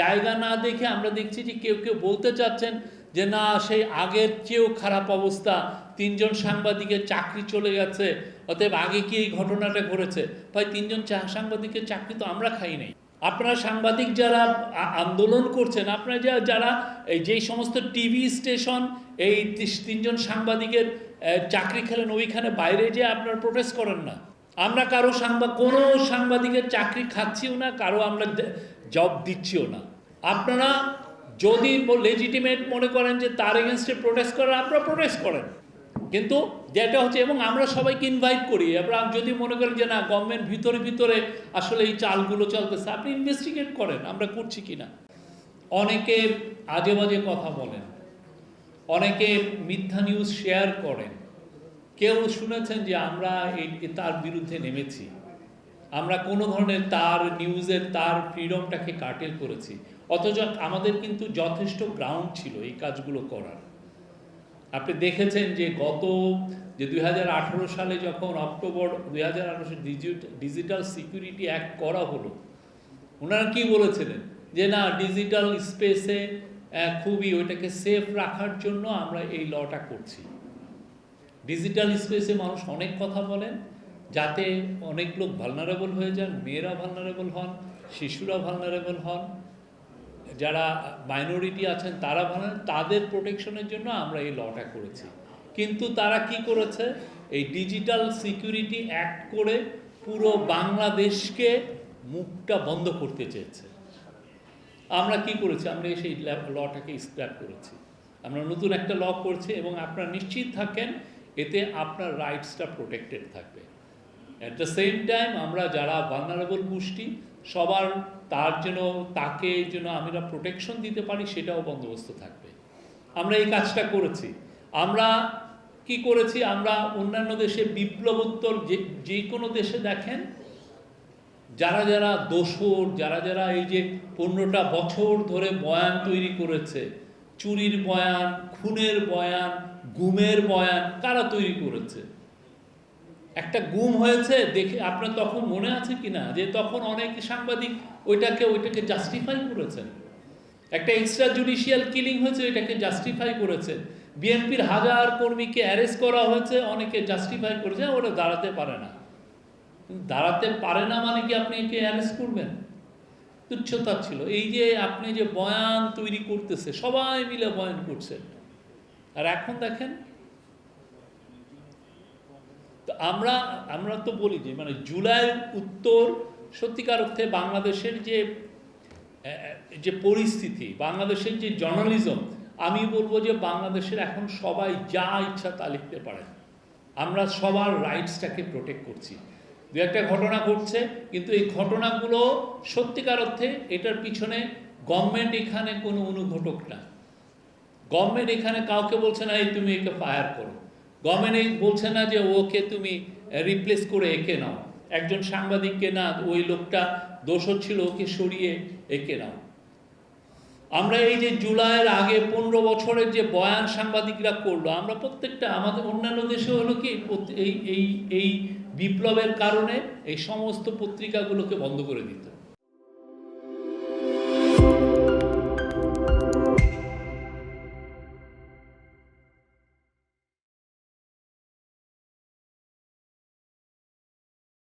জায়গা না দেখে আমরা দেখছি যে কেউ কেউ বলতে চাচ্ছেন যে না, সেই আগের চেয়েও খারাপ অবস্থা। তিনজন সাংবাদিকের চাকরি চলে গেছে, অতএব আগে কি এই ঘটনাটা ঘটেছে? ভাই, তিনজন সাংবাদিকের চাকরি তো আমরা খাই নাই। আপনারা সাংবাদিক যারা আন্দোলন করছেন, আপনারা যা যারা এই যেই সমস্ত টিভি স্টেশন, এই তিনজন সাংবাদিকের চাকরি খেলেন, ওইখানে বাইরে যে আপনারা প্রোটেস্ট করেন না। আমরা কারও সাংবাদ কোনো সাংবাদিকের চাকরি খাচ্ছিও না, কারও আমরা জব দিচ্ছিও না। আপনারা যদি লেজিটিমেট মনে করেন যে তার এগেনস্টে প্রোটেস্ট করেন, আপনারা প্রোটেস্ট করেন। কিন্তু যেটা হচ্ছে, এবং আমরা সবাইকে ইনভাইট করি। আপনারা যদি মনে করেন যে না গভর্নমেন্ট ভিতরে ভিতরে আসলে এই চালগুলো চলতেছে, আপনি ইনভেস্টিগেট করেন, আমরা করছি কি না অনেকে আজে বাজে কথা বলেন অনেকে মিথ্যা নিউজ শেয়ার করেন। কেউ শুনেছেন যে আমরা তার বিরুদ্ধে নেমেছি। আমরা কোনো ধরনের তার নিউজের তার ফ্রিডমটাকে কাটেল করেছি। অথচ আমাদের কিন্তু যথেষ্ট গ্রাউন্ড ছিল এই কাজগুলো করার। আপনি দেখেছেন যে গত যে দুই হাজার আঠারো সালে যখন অক্টোবর দুই হাজার ডিজিটাল সিকিউরিটি অ্যাক্ট করা হলো, ওনারা কি বলেছিলেন? যে না, ডিজিটাল স্পেসে খুবই ওইটাকে সেফ রাখার জন্য আমরা এই লটা করছি। ডিজিটাল স্পেসে মানুষ অনেক কথা বলেন, যাতে অনেক লোক ভালনারেবল হয়ে যান, মেয়েরা ভালনারেবল হন, শিশুরা ভালনারেবল হন, যারা মাইনরিটি আছেন তারা ভালো তাদের প্রোটেকশনের জন্য আমরা এই লটা করেছি। কিন্তু তারা কি করেছে? এই ডিজিটাল সিকিউরিটি অ্যাক্ট করে পুরো বাংলাদেশকে মুখটা বন্ধ করতে চেয়েছে। আমরা কি করেছি? আমরা সেই লটাকে স্ক্র্যাপ করেছি। আমরা নতুন একটা ল করছি এবং আপনারা নিশ্চিত থাকেন এতে আপনার রাইটসটা প্রোটেক্টেড থাকবে। অ্যাট দ্য সেম টাইম আমরা যারা ভালনারেবল গোষ্ঠী সবার তার জন্য তাকে যেন আমরা প্রোটেকশন দিতে পারি, সেটাও বন্দোবস্ত থাকবে। আমরা এই কাজটা করেছি। আমরা কি করেছি? আমরা অন্যান্য দেশে বিপ্লবোত্তর যে যে কোনো দেশে দেখেন, যারা যারা দোসর যারা যারা এই যে পনেরোটা বছর ধরে বয়ান তৈরি করেছে চুরির বয়ান, খুনের বয়ান, গুমের বয়ান কারা তৈরি করেছে? একটা গুম হয়েছে দেখে আপনার তখন মনে আছে কি না যে তখন অনেক সাংবাদিক ওইটাকে ওইটাকে জাস্টিফাই করেছেন। একটা এক্সট্রা জুডিশিয়াল কিলিং হয়েছে, ওইটাকে জাস্টিফাই করেছেন বিএনপির হাজার কর্মীকে অ্যারেস্ট করা হয়েছে, অনেকে জাস্টিফাই করেছে ওটা দাঁড়াতে পারে না। দাঁড়াতে পারে না মানে কি আপনি একে অ্যারেস্ট করবেন? তুচ্ছতা ছিল। এই যে আপনি যে বয়ান তৈরি করতেছে, সবাই মিলে বয়ান করছেন। আর এখন দেখেন আমরা আমরা তো বলি যে মানে জুলাইয়ের উত্তর সত্যিকার অর্থে বাংলাদেশের যে যে পরিস্থিতি, বাংলাদেশের যে জার্নালিজম আমি বলব যে বাংলাদেশের এখন সবাই যা ইচ্ছা তা লিখতে পারে। আমরা সবার রাইটসটাকে প্রোটেক্ট করছি। দু একটা ঘটনা ঘটছে, কিন্তু এই ঘটনাগুলো সত্যিকার অর্থে এটার পিছনে গভর্নমেন্ট এখানে কোনো অনুঘটক না। গভর্নমেন্ট এখানে কাউকে বলছে না, এই তুমি একে ফায়ার করো। গভর্নমেন্ট এই বলছে না যে, ওকে তুমি রিপ্লেস করে একে নাও। একজন সাংবাদিককে, না, ওই লোকটা দোষর ছিল, ওকে সরিয়ে একে নাও। আমরা এই যে জুলাইয়ের আগে পনেরো বছরের যে বয়ান সাংবাদিকরা করল, আমরা প্রত্যেকটা আমাদের অন্যান্য দেশে হলো কি, এই এই এই বিপ্লবের কারণে এই সমস্ত পত্রিকাগুলোকে বন্ধ করে দিত।